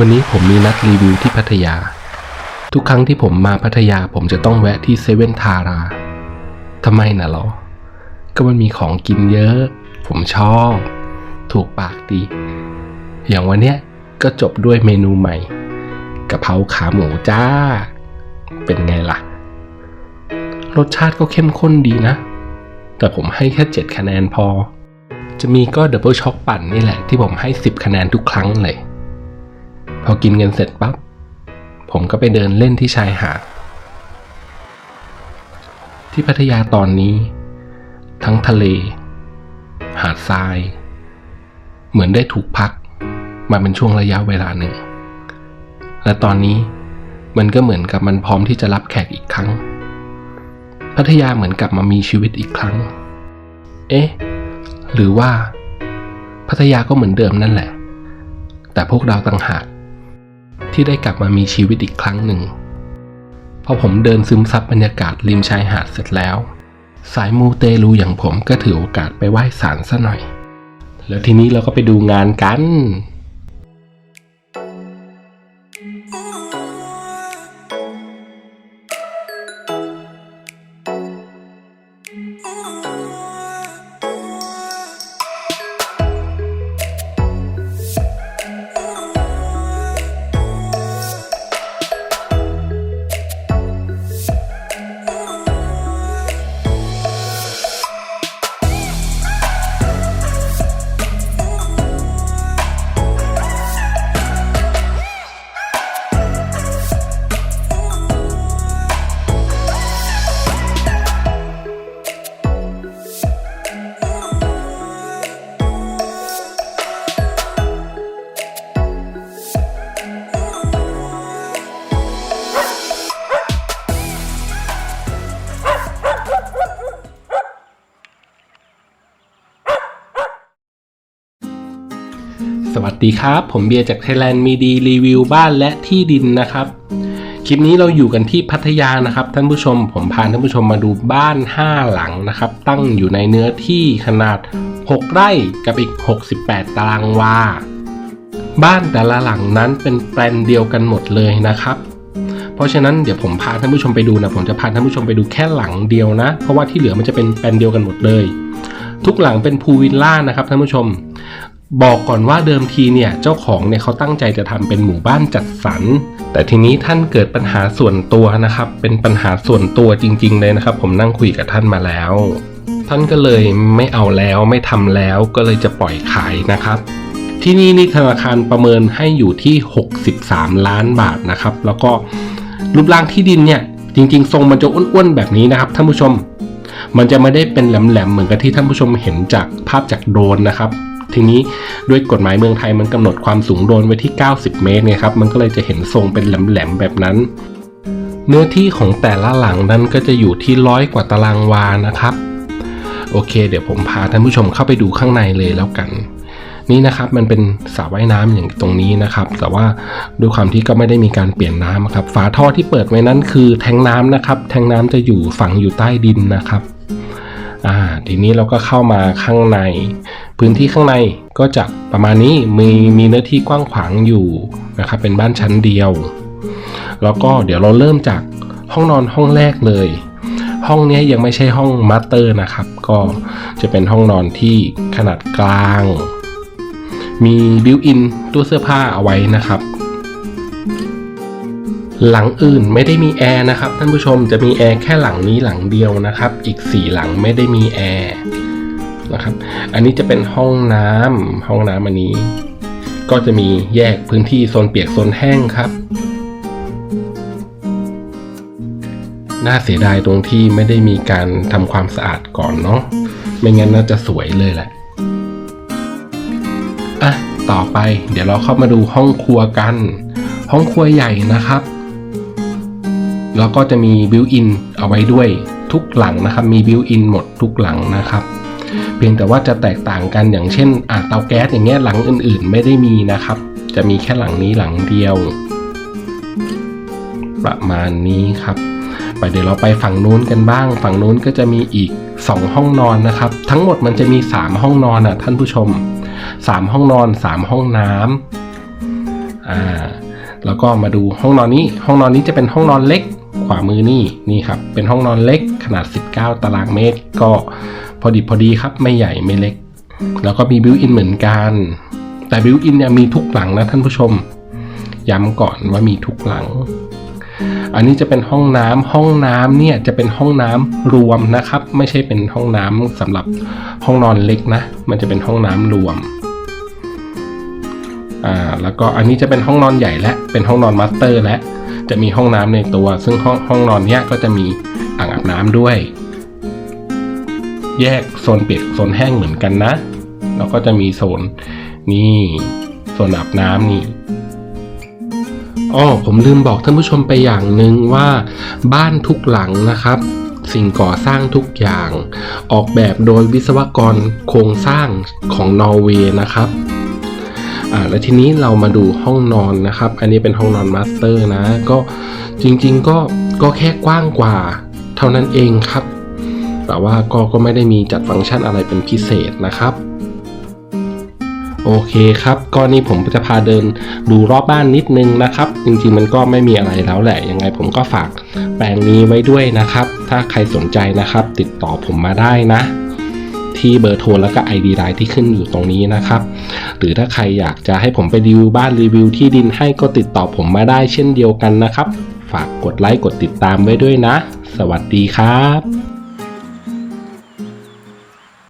วันนี้ผมมีนัดรีวิวที่พัทยา ทุกครั้งที่ผมมาพัทยาผมจะต้องแวะที่เซเว่นทาราทำไมนะหรอ ก็มันมีของกินเยอะ ผมชอบ ถูกปากดี อย่างวันเนี้ยก็จบด้วยเมนูใหม่กะเพราขาหมูจ้า เป็นไงล่ะ รสชาติก็เข้มข้นดีนะ แต่ผมให้แค่ 7 คะแนนพอ จะมีก็ดับเบิลช็อกปั่นนี่แหละที่ผมให้ 10 คะแนนทุกครั้งเลย พอกินกันเสร็จปั๊บผมก็ไปเดินเล่นที่ชายหาด ที่พัทยาตอนนี้ ทั้งทะเล หาดทราย เหมือนได้ถูกพัก มาเป็นช่วงระยะเวลาหนึ่ง และตอนนี้มันก็เหมือนกับมันพร้อมที่จะรับแขกอีกครั้ง พัทยาเหมือนกลับมามีชีวิตอีกครั้ง เอ๊ะ หรือว่า พัทยาก็เหมือนเดิมนั่นแหละ แต่พวกเราต่างหาก ที่ได้กลับมามีชีวิตอีกครั้งหนึ่ง พอผมเดินซึมซับบรรยากาศริมชายหาดเสร็จแล้ว สายมูเตลูอย่างผมก็ถือโอกาสไปไหว้ศาลซะหน่อย แล้วทีนี้เราก็ไปดูงานกัน ดีครับ ผมเบียร์จาก Thailand มีดีรีวิวบ้านและที่ดินนะครับ คลิปนี้เราอยู่กันที่พัทยานะครับท่านผู้ชม ผมพาท่านผู้ชมมาดูบ้าน 5 หลังนะครับ ตั้งอยู่ในเนื้อที่ขนาด 6 ไร่กับอีก 68 ตารางวา บ้านแต่ละหลังนั้นเป็นแปลนเดียวกันหมดเลยนะครับ เพราะฉะนั้นเดี๋ยวผมพาท่านผู้ชมไปดูนะผมจะพาท่านผู้ชมไปดูแค่หลังเดียวนะ เพราะว่าที่เหลือมันจะเป็นแปลนเดียวกันหมดเลย ทุกหลังเป็นพูลวิลล่านะครับท่านผู้ชม บอกก่อนว่าเดิมทีเนี่ยเจ้าของเนี่ยเขาตั้งใจจะทำเป็นหมู่บ้านจัดสรร แต่ทีนี้ท่านเกิดปัญหาส่วนตัวนะครับ เป็นปัญหาส่วนตัวจริง ๆ เลยนะครับ ผมนั่งคุยกับท่านมาแล้ว ท่านก็เลยไม่เอาแล้วไม่ทำแล้วก็เลยจะปล่อยขายนะครับ ที่นี่นี่ธนาคารประเมินให้อยู่ที่ 63 ล้านบาทนะครับ แล้วก็รูปร่างที่ดินเนี่ยจริง ๆ ทรงมันจะอ้วนๆแบบนี้นะครับท่านผู้ชม มันจะไม่ได้เป็นแหลมๆเหมือนกับที่ท่านผู้ชมเห็นจากภาพจากโดรนนะครับ ทีนี้ด้วยกฎหมายเมืองไทยมันกำหนดความสูงโดนไว้ที่ 90 เมตรไงครับ มันก็เลยจะเห็นทรงเป็นแหลมๆแบบนั้น เนื้อที่ของแต่ละหลังนั้นก็จะอยู่ที่ร้อยกว่าตารางวานะครับ โอเค เดี๋ยวผมพาท่านผู้ชมเข้าไปดูข้างในเลยแล้วกัน นี่นะครับมันเป็นสระว่ายน้ำอย่างตรงนี้นะครับ แต่ว่าด้วยความที่ก็ไม่ได้มีการเปลี่ยนน้ำครับ ฝาท่อที่เปิดไว้นั้นคือแทงน้ำนะครับ แทงน้ำจะอยู่ฝังอยู่ใต้ดินนะครับ อ่าทีนี้เราก็เข้ามาข้างใน พื้นที่ข้างในก็จะประมาณนี้มีมีเนื้อที่กว้างขวางอยู่นะครับเป็นบ้านชั้นเดียว แล้วก็เดี๋ยวเราเริ่มจากห้องนอนห้องแรกเลย ห้องนี้ยังไม่ใช่ห้องมาสเตอร์นะครับ ก็จะเป็นห้องนอนที่ขนาดกลาง มีบิวอินตู้เสื้อผ้าเอาไว้นะครับ หลังอื่นไม่ได้มีแอร์นะครับท่านผู้ชมจะมีแอร์แค่หลังนี้หลังเดียวนะครับ อีก 4 หลังไม่ได้มีแอร์นะครับ อันนี้จะเป็นห้องน้ำห้องน้ำอันนี้ ก็จะมีแยกพื้นที่โซนเปียกโซนแห้งครับ น่าเสียดายตรงที่ไม่ได้มีการทำความสะอาดก่อนเนาะไม่งั้นน่าจะสวยเลยแหละอะต่อไปเดี๋ยวเราเข้ามาดูห้องครัวกัน ห้องครัวใหญ่นะครับ แล้วก็จะมีบิวอินเอาไว้ด้วยทุกหลังนะครับ มีบิวอินหมดทุกหลังนะครับ เพียงแต่ว่าจะแตกต่างกันอย่างเช่นอะเตาแก๊สอย่างเงี้ยหลังอื่นๆ ไม่ได้มีนะครับ จะมีแค่หลังนี้หลังเดียว ประมาณนี้ครับไปเดี๋ยวเราไปฝั่งนู้นกันบ้าง ฝั่งนู้นก็จะมีอีก 2 ห้องนอนนะครับ ทั้งหมดมันจะมี 3 ห้องนอนอะท่านผู้ชม 3 ห้องนอน 3 ห้องน้อ่าแล้วก็มาดูห้องนอนนี้ ห้องนอนนี้จะเป็นห้องนอนเล็ก ขวามือนี่นี่ครับ เป็นห้องนอนเล็กขนาด 19 ตารางเมตร ก็พอดีพอดีครับไม่ใหญ่ไม่เล็ก แล้วก็มีบิวอินเหมือนกัน แต่บิวอินเนี่ยมีทุกหลังนะท่านผู้ชม ย้ำก่อนว่ามีทุกหลัง อันนี้จะเป็นห้องน้ำห้องน้ำเนี่ยจะเป็นห้องน้ำรวมนะครับ ไม่ใช่เป็นห้องน้ำสำหรับห้องนอนเล็กนะ มันจะเป็นห้องน้ำรวมอ่าแล้วก็อันนี้จะเป็นห้องนอนใหญ่และเป็นห้องนอนมาสเตอร์และ จะมีห้องน้ำในตัว ซึ่งห้องห้องนอนเนี้ยก็จะมีอ่างอาบน้ำด้วย แยกโซนเปียกโซนแห้งเหมือนกันนะ แล้วก็จะมีโซนนี่โซนอาบน้ำนี่อ้อผมลืมบอกท่านผู้ชมไปอย่างหนึ่งว่าบ้านทุกหลังนะครับ สิ่งก่อสร้างทุกอย่าง ออกแบบโดยวิศวกรโครงสร้างของนอร์เวย์นะครับ อ่าแล้วทีนี้เรามาดูห้องนอนนะครับ อันนี้เป็นห้องนอนมาสเตอร์นะ ก็จริงๆก็ก็แค่กว้างกว่า เท่านั้นเองครับ แต่ว่าก็ก็ไม่ได้มีจัดฟังก์ชันอะไรเป็นพิเศษนะครับโอเคครับก็นี่ผมจะพาเดินดูรอบบ้านนิดนึงนะครับ จริงๆมันก็ไม่มีอะไรแล้วแหละ ยังไงผมก็ฝากแปลงนี้ไว้ด้วยนะครับ ถ้าใครสนใจนะครับ ติดต่อผมมาได้นะ ที่เบอร์โทรและก็ ID ไลน์ที่ขึ้นอยู่ตรงนี้นะครับ หรือถ้าใครอยากจะให้ผมไปรีวิวบ้านรีวิวที่ดินให้ก็ติดต่อผมมาได้เช่นเดียวกันนะครับ ฝากกดไลค์กดติดตามไว้ด้วยนะ สวัสดีครับ